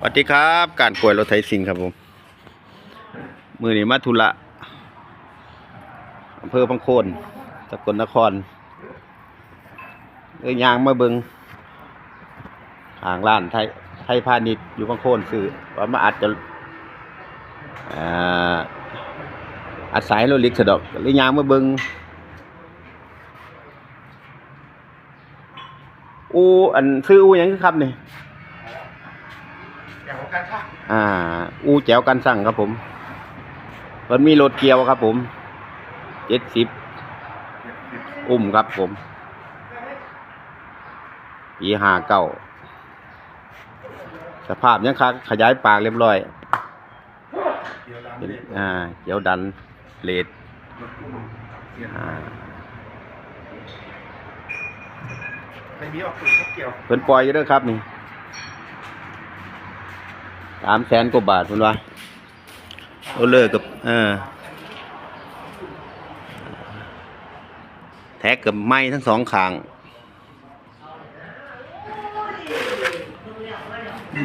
สวัสดีครับ การป่วยรถไถสิงครับผม มือนี้มาธุระอำเภอพังโคนสกลนครเอ้ยยางมาเบิงทางร้านไทยไทยพาณิชย์อยู่พังโคนซื้อว่ามาอาจจะอ่าอัดสายรถเลิกสะดอกหรือยางมาเบิงอูอันซื้ออูหยังคือครับนี่ แถวกันค่ะอ่า อูแจวกันสั่งครับผมมันมีรถเกียวครับผมเจ็ดสิบอุ้มครับผมปีห้าเก้าสภาพยังคักขยายปากเรียบร้อยเดี๋ยวดำเป็นเลยอ่าเกียวดันเลดรถอุ้มเสียงอ่าไม่มีออกปืนเขาเกี่ยวเพิ่นปล่อยอยู่เด้วยครับนี่ สามแสนกว่าบาทเพิ่นว่าเอาเลิกกับเออแท็กกับไม้ทั้งสองข้าง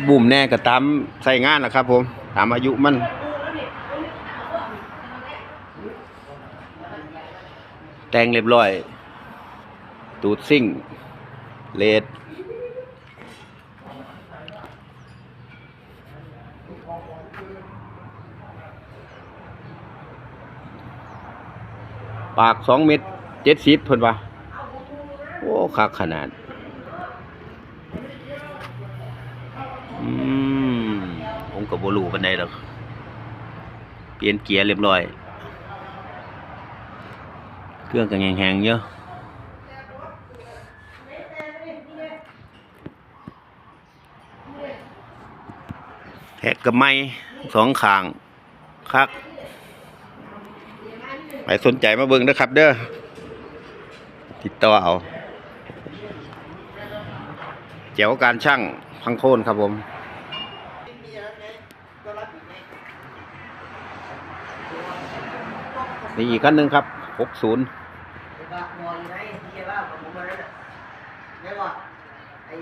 บุ่มแน่ก็ตามใส่งานแหละครับผม ตามอายุมันแต่งเรียบร้อย ตูดซิ่ง เลด ปากสองเม็ดเจ็ดสิบเพิ่นว่าโอ้คักขนาด อืมผมกับโบรูปันใดหรอกเปลี่ยนเกียร์เรียบร้อย เครื่องกันแหงๆเยอะแท็กกับไม้สองข้างคัก ไปสนใจมาเบิ่งนะครับ เด้อติดต่อเอาเจ้าการช่างพังโคนครับผม นี่อีกคันหนึ่งครับหกศูนย์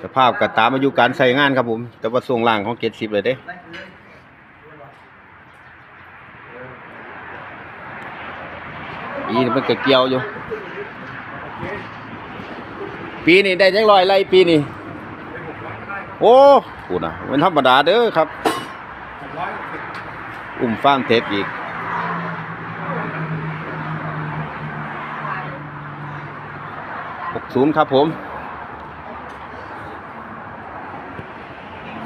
สภาพก็ตามอายุการใช้งานครับผม แต่ว่าส่วงล่างของเกตสิบเลยเด้ ปีนี้มันก็เกี่ยวอยู่ ปีนี้ได้จังลอยไรปีนี้โอ้พูดนะมันธรรมดาเด้อครับ อุ้มฟาร์มเทปอีกหกศูนย์ครับผม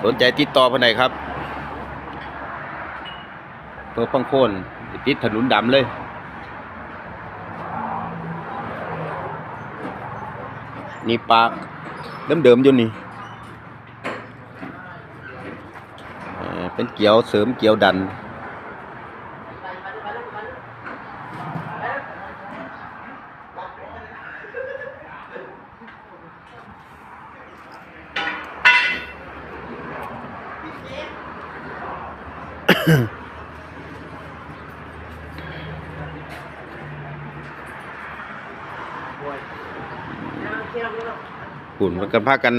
สนใจติดต่อภายในครับเพื่อพังโคนติดถนนดำเลย นี่ปากเดิมๆอยู่นี่เอ่อเป็นเกี่ยวเสริมเกี่ยวดัน หุ่นมันกันพากัน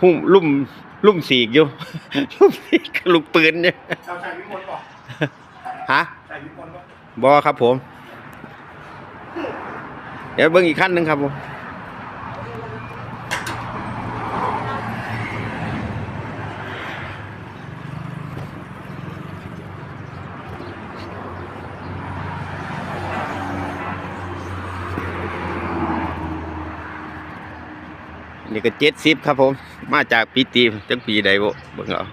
หุ่มลุ่มลุ่มสีกอยู่ ลุ่มสีกกับลูกปืนเนี่ยเราใส่วิมลป่ะฮะใส่วิมลป่ะบอครับผม เดี๋ยวเบิ้งอีกขั้นหนึ่งครับผม นี่ก็เจ็ดสิบครับผม มาจากปีตีจังปีใดบ่เบิ่งเอา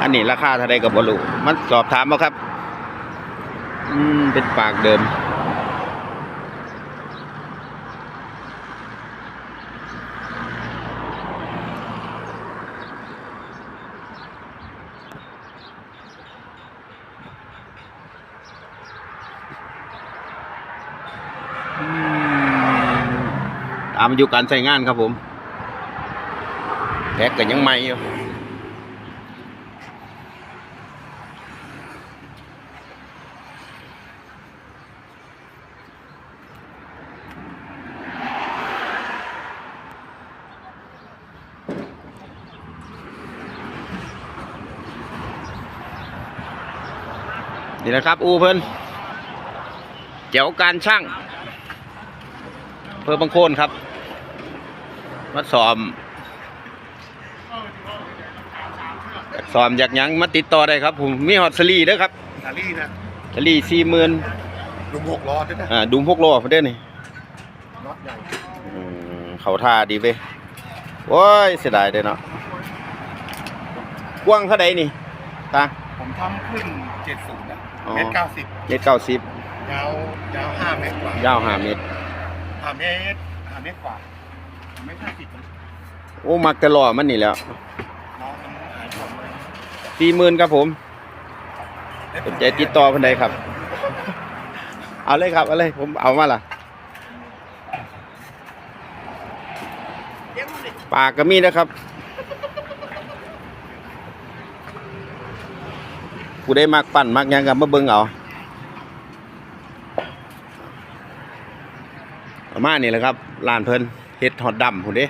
อันนี้ราคาเท่าไรกับบอลูมันสอบถามมาครับ อืม เป็นปากเดิมามอยู่การใช้งานครับผมแพ็กกันยังใหม่อยู่นี่นะครับ อูเพิ่นเกี่วการช่าง เพื่อบางโคนครับมาสอมอยากสอมอยากหยังมาติดต่อได้ครับ ผมมีฮอตสลีเด้อครับนาลี่นะสลีสี่หมื่นลุงหกล้อด้วยนะอ่าดุมพกโลเด้อนี่น็อตใหญ่อืมเขาท่าดีเว้ยโอ้ยเสียดายเด้อเนาะกว้างเท่าใดนี่ตาผมทำขึ้นเจ็ดศูนย์นะอ๋อเมตรเก้าสิบเมตรเก้าสิบยาวยาวห้าเมตรกว่ายาวห้าเมตร ห้าเมตรห้าเมตรกว่าเมตรห้าสิบโอ้มักแต่ล้อมันนี่แหล้วน้องมันหายหมดเลยสี่หมื่นครับผมสนใจติดต่อเพิ่นใดครับ เอาเลยครับ เอาเลย ผมเอามาล่ะปากก็มีนะครับ ผู้ได้มักปั่นมักหยังกับมาเบิ่งเอาประ มานี่แหละครับลานเพิ่นเฮ็ดฮอดดำพุ่นเด้